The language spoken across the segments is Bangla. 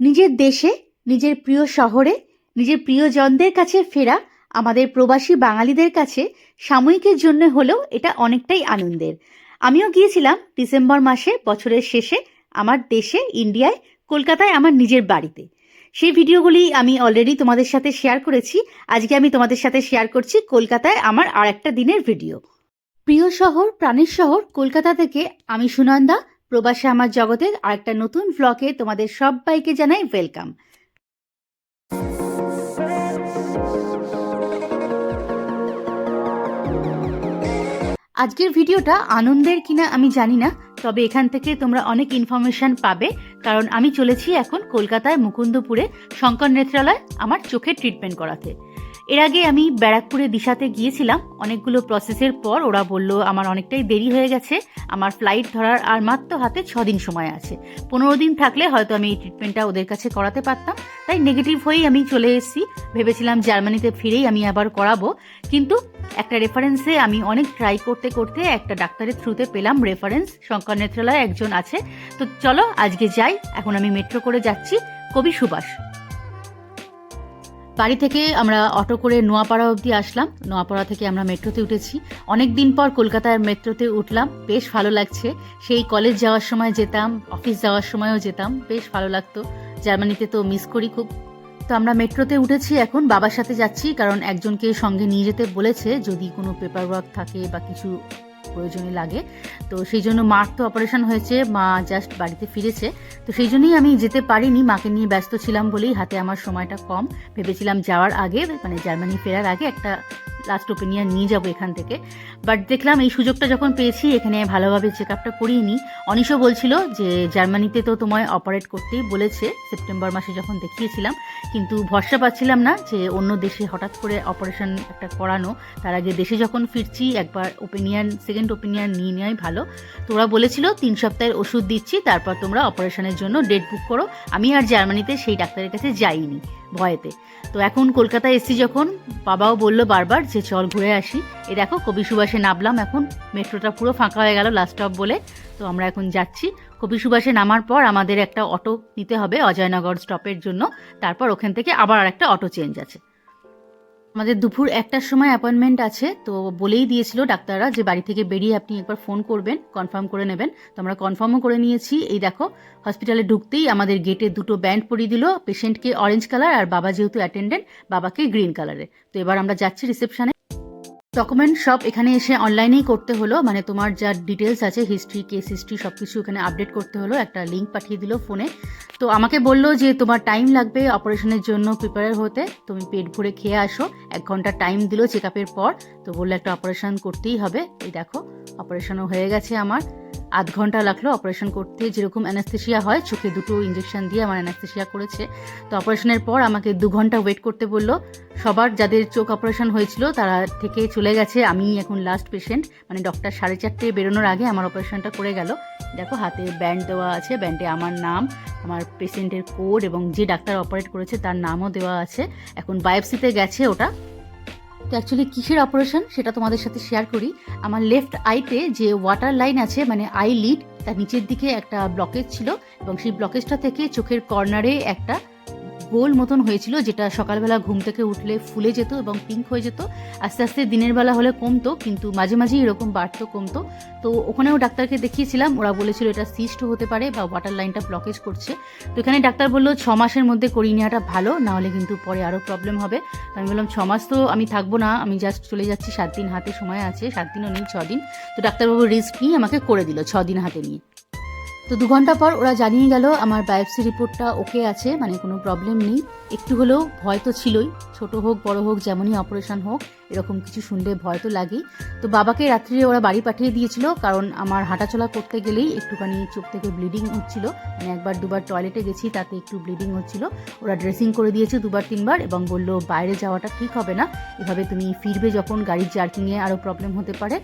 নিজের দেশে, নিজের প্রিয় শহরে, নিজের প্রিয়জনদের কাছে ফেরা আমাদের প্রবাসী বাঙালিদের কাছে সাময়িকের জন্য হলেও এটা অনেকটাই আনন্দের। আমিও গিয়েছিলাম ডিসেম্বর মাসে, বছরের শেষে আমার দেশে, ইন্ডিয়ায়, কলকাতায় আমার নিজের বাড়িতে। সেই ভিডিওগুলি আমি অলরেডি তোমাদের সাথে শেয়ার করেছি। আজকে আমি তোমাদের সাথে শেয়ার করছি কলকাতায় আমার আর একটা দিনের ভিডিও প্রিয় শহর, প্রাণের শহর, কলকাতা থেকে আমি সুনন্দা প্রবাসে আমার জগতের আরেকটা নতুন ভ্লগে তোমাদের সবাইকে জানাই ওয়েলকাম আজকের ভিডিওটা আনন্দের কিনা আমি জানি না, তবে এখান থেকে তোমরা অনেক ইনফরমেশন পাবে, কারণ আমি চলেছি এখন কলকাতায় মুকুন্দপুরে শঙ্কর নেত্রালয় আমার চোখের ট্রিটমেন্ট করাতে। এর আগে আমি ব্যারাকপুরে দিশাতে গিয়েছিলাম। অনেকগুলো প্রসেসের পর ওরা বলল, আমার অনেকটাই দেরি হয়ে গেছে। আমার ফ্লাইট ধরার আর মাত্র হাতে ছ দিন সময় আছে। পনেরো দিন থাকলে হয়তো আমি এই ট্রিটমেন্টটা ওদের কাছে করাতে পারতাম। তাই নেগেটিভ হয়েই আমি চলে এসেছি। ভেবেছিলাম জার্মানিতে ফিরেই আমি আবার করাবো। কিন্তু একটা রেফারেন্সে আমি অনেক ট্রাই করতে করতে একটা ডাক্তারের থ্রুতে পেলাম রেফারেন্স শঙ্কর নেত্রালয় একজন আছে। তো চলো আজকে যাই। এখন আমি মেট্রো করে যাচ্ছি। কবি সুভাষ। বাড়ি থেকে আমরা অটো করে নোয়াপাড়া অবধি আসলাম। নোয়াপাড়া থেকে আমরা মেট্রোতে উঠেছি। অনেক দিন পর কলকাতার মেট্রোতে উঠলাম। বেশ ভালো লাগছে। সেই কলেজ যাওয়ার সময় যেতাম, অফিস যাওয়ার সময়ও যেতাম। বেশ ভালো লাগতো। জার্মানিতে তো মিস করি খুব। তো আমরা মেট্রোতে উঠেছি এখন। বাবার সাথে যাচ্ছি, কারণ একজনকে সঙ্গে নিয়ে যেতে বলেছে। যদি কোনো পেপার ওয়ার্ক থাকে বা কিছু প্রয়োজনে লাগে। তো সেই জন্য মার তো অপারেশন হয়েছে, মা জাস্ট বাড়িতে ফিরেছে। তো সেই জন্যই আমি যেতে পারিনি, মাকে নিয়ে ব্যস্ত ছিলাম বলেই হাতে আমার সময়টা কম। ভেবেছিলাম যাওয়ার আগে মানে জার্মানি ফেরার আগে একটা লাস্ট ওপিনিয়ন নিয়ে যাব এখান থেকে। বাট দেখলাম এই সুযোগটা যখন পেয়েছি, এখানে ভালোভাবে চেক আপটা করিয়ে নিই অনিশও বলছিল যে জার্মানিতে তো তোমায় অপারেট করতেই বলেছে সেপ্টেম্বর মাসে যখন দেখিয়েছিলাম। কিন্তু ভরসা পাচ্ছিলাম না যে অন্য দেশে হঠাৎ করে অপারেশন একটা করানো। তার আগে দেশে যখন ফিরছি, একবার ওপিনিয়ন সেকেন্ড ওপিনিয়ন নিয়ে নেওয়াই ভালো। তো ওরা বলেছিল, তিন সপ্তাহের ওষুধ দিচ্ছি, তারপর তোমরা অপারেশনের জন্য ডেট বুক করো। আমি আর জার্মানিতে সেই ডাক্তারের কাছে যাইনি। ভয়েতে। তো এখন কলকাতায় এসছি যখন, বাবাও বলল বারবার যে চল ঘুরে আসি। এ দেখো কবি সুভাষে নামলাম এখন, মেট্রোটা পুরো ফাঁকা হয়ে গেল লাস্ট স্টপ বলে। তো আমরা এখন যাচ্ছি। কবি সুভাষে নামার পর আমাদের একটা অটো নিতে হবে অজয়নগর স্টপের জন্য। তারপর ওখান থেকে আবার আর একটা অটো চেঞ্জ আছে। আমাদের দুপুর একটার সময় অ্যাপয়েন্টমেন্ট আছে, তো বলেই দিয়েছিল ডাক্তাররা যে বাড়ি থেকে বেরিয়ে আপনি একবার ফোন করবেন কনফার্ম করে নেবেন। তো আমরা কনফার্মও করে নিয়েছি। এই দেখো হসপিটালে ঢুকতেই আমাদের গেটে দুটো ব্যান্ড পরিয়ে দিল পেশেন্টকে অরেঞ্জ কালার আর বাবা যেহেতু অ্যাটেন্ডেন্ট বাবাকে গ্রিন কালারে তো এবার আমরা যাচ্ছি রিসেপশনে ডকুমেন্ট সব এখানে এসে অনলাইনেই করতে হলো। মানে তোমার যা ডিটেলস আছে হিস্ট্রি কেস হিস্ট্রি সব কিছু এখানে আপডেট করতে হলো। একটা লিঙ্ক পাঠিয়ে দিল ফোনে তো আমাকে বলল যে, তোমার টাইম লাগবে অপারেশনের জন্য প্রিপেয়ার হতে। তুমি পেট ভরে খেয়ে আসো। এক ঘণ্টা টাইম দিল চেক আপের পর। তো বলল একটা অপারেশন করতেই হবে। এই দেখো অপারেশনও হয়ে গেছে আমার। আধ ঘণ্টা লাগল অপারেশন করতে। যেরকম অ্যানাস্থেশিয়া হয়, চোখে দুটো ইঞ্জেকশন দিয়ে আমার অ্যানাস্থেশিয়া করেছে। তো অপারেশনের পর আমাকে দু ঘণ্টা ওয়েট করতে বলল। সবার যাদের চোখ অপারেশন হয়েছিল, তারা থেকে চলে গেছে। আমি এখন লাস্ট পেশেন্ট মানে ডক্টর সাড়ে চারটে বেরোনোর আগে আমার অপারেশনটা করে গেল। দেখো হাতে ব্যান্ড দেওয়া আছে ব্যান্ডে আমার নাম, আমার পেশেন্টের কোড এবং যে ডাক্তার অপারেট করেছে তার নামও দেওয়া আছে। এখন বায়োপসিতে গেছে ওটা। তো অ্যাকচুয়ালি কিসের অপারেশন সেটা তোমাদের সাথে শেয়ার করি। আমার লেফট আইতে যে ওয়াটার লাইন আছে মানে আই লিড তার নিচের দিকে একটা ব্লকেজ ছিল এবং সেই ব্লকেজটা থেকে চোখের কর্নারে একটা গোল মতন হয়েছিল, যেটা সকালবেলা ঘুম থেকে উঠলে ফুলে যেত এবং পিঙ্ক হয়ে যেত। আস্তে আস্তে দিনের বেলা হলে কমতো, কিন্তু মাঝে মাঝেই এরকম বাড়তো, কমতো। তো ওখানেও ডাক্তারকে দেখিয়েছিলাম, ওরা বলেছিল এটা সিস্ট হতে পারে বা ওয়াটার লাইনটা ব্লকেজ করছে। তো এখানে ডাক্তার বলল, ছ মাসের মধ্যে করিয়ে নেওয়াটা ভালো, না হলে কিন্তু পরে আরও প্রবলেম হবে। তো আমি বললাম, ছ মাস তো আমি থাকব না, আমি জাস্ট চলে যাচ্ছি, সাত দিন হাতে সময় আছে, সাত দিনও নেই, ছ দিন। তো ডাক্তারবাবু রিস্ক নিয়ে আমাকে করে দিল, ছ দিন হাতে নিয়ে। তো দু ঘণ্টা পর ওরা জানিয়ে গেল আমার বায়োপসি রিপোর্টটা ওকে আছে মানে কোনো প্রবলেম নেই। একটু হলেও ভয় তো ছিলই, ছোট হোক, বড় হোক, যেমনই অপারেশন হোক। এরকম কিছু শুনলে ভয় তো লাগেই। তো বাবাকে রাত্রে ওরা বাড়ি পাঠিয়ে দিয়েছিল, কারণ আমার হাঁটাচলা করতে গেলেই একটুখানি চোখ থেকে ব্লিডিং হচ্ছিল মানে একবার দুবার টয়লেটে গেছি, তাতে একটু ব্লিডিং হচ্ছিল। ওরা ড্রেসিং করে দিয়েছে দুবার তিনবার এবং বলল, বাইরে যাওয়াটা ঠিক হবে না। এভাবে তুমি ফিরবে যখন গাড়ির জার্কিংয়ে আরও প্রবলেম হতে পারে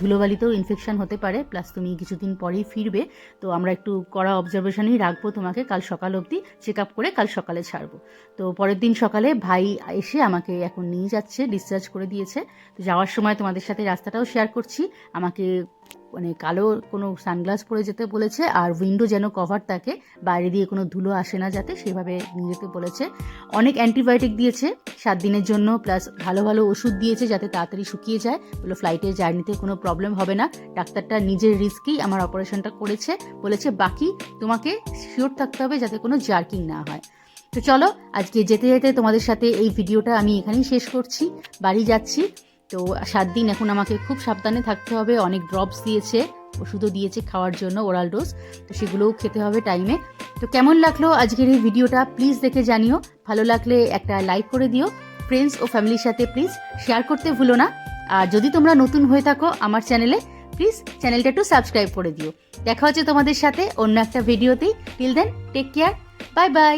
ধুলোবালিতেও ইনফেকশন হতে পারে প্লাস তুমি কিছুদিন পরেই ফিরবে। তো আমরা একটু কড়া অবজারভেশনেই রাখব তোমাকে, কাল সকাল অবধি চেক আপ করে কাল সকালে ছাড়বো। তো পরের দিন সকালে ভাই এসে আমাকে এখন নিয়ে যাচ্ছে ডিসচার্জ করে দিয়েছে। তো যাওয়ার সময় তোমাদের সাথে রাস্তাটাও শেয়ার করছি। আমাকে মানে কালো কোনো সানগ্লাস পরে যেতে বলেছে আর উইন্ডো যেন কভার থাকে, বাইরে দিয়ে কোনো ধুলো আসে না যাতে সেভাবে নিয়ে যেতে বলেছে। অনেক অ্যান্টিবায়োটিক দিয়েছে সাত দিনের জন্য প্লাস ভালো ভালো ওষুধ দিয়েছে যাতে তাড়াতাড়ি শুকিয়ে যায়। বলে ফ্লাইটের জার্নিতে কোনো প্রবলেম হবে না। ডাক্তারটা নিজের রিস্কেই আমার অপারেশনটা করেছে। বলেছে, বাকি তোমাকে শিওর থাকতে হবে যাতে কোনো জার্কিং না হয়। তো চলো, আজকে যেতে যেতে তোমাদের সাথে এই ভিডিওটা আমি এখানেই শেষ করছি। বাড়ি যাচ্ছি। তো সাত দিন এখন আমাকে খুব সাবধানে থাকতে হবে। অনেক ড্রপস দিয়েছে, ওষুধও দিয়েছে খাওয়ার জন্য ওরাল ডোজ তো সেগুলোও খেতে হবে টাইমে তো কেমন লাগল আজকের এই ভিডিওটা প্লিজ দেখে জানিও। ভালো লাগলে একটা লাইক করে দিও। ফ্রেন্ডস ও ফ্যামিলির সাথে প্লিজ শেয়ার করতে ভুলো না। আর যদি তোমরা নতুন হয়ে থাকো আমার চ্যানেলে প্লিজ চ্যানেলটা একটু সাবস্ক্রাইব করে দিও। দেখা হচ্ছে তোমাদের সাথে অন্য একটা ভিডিওতেই till then take care bye bye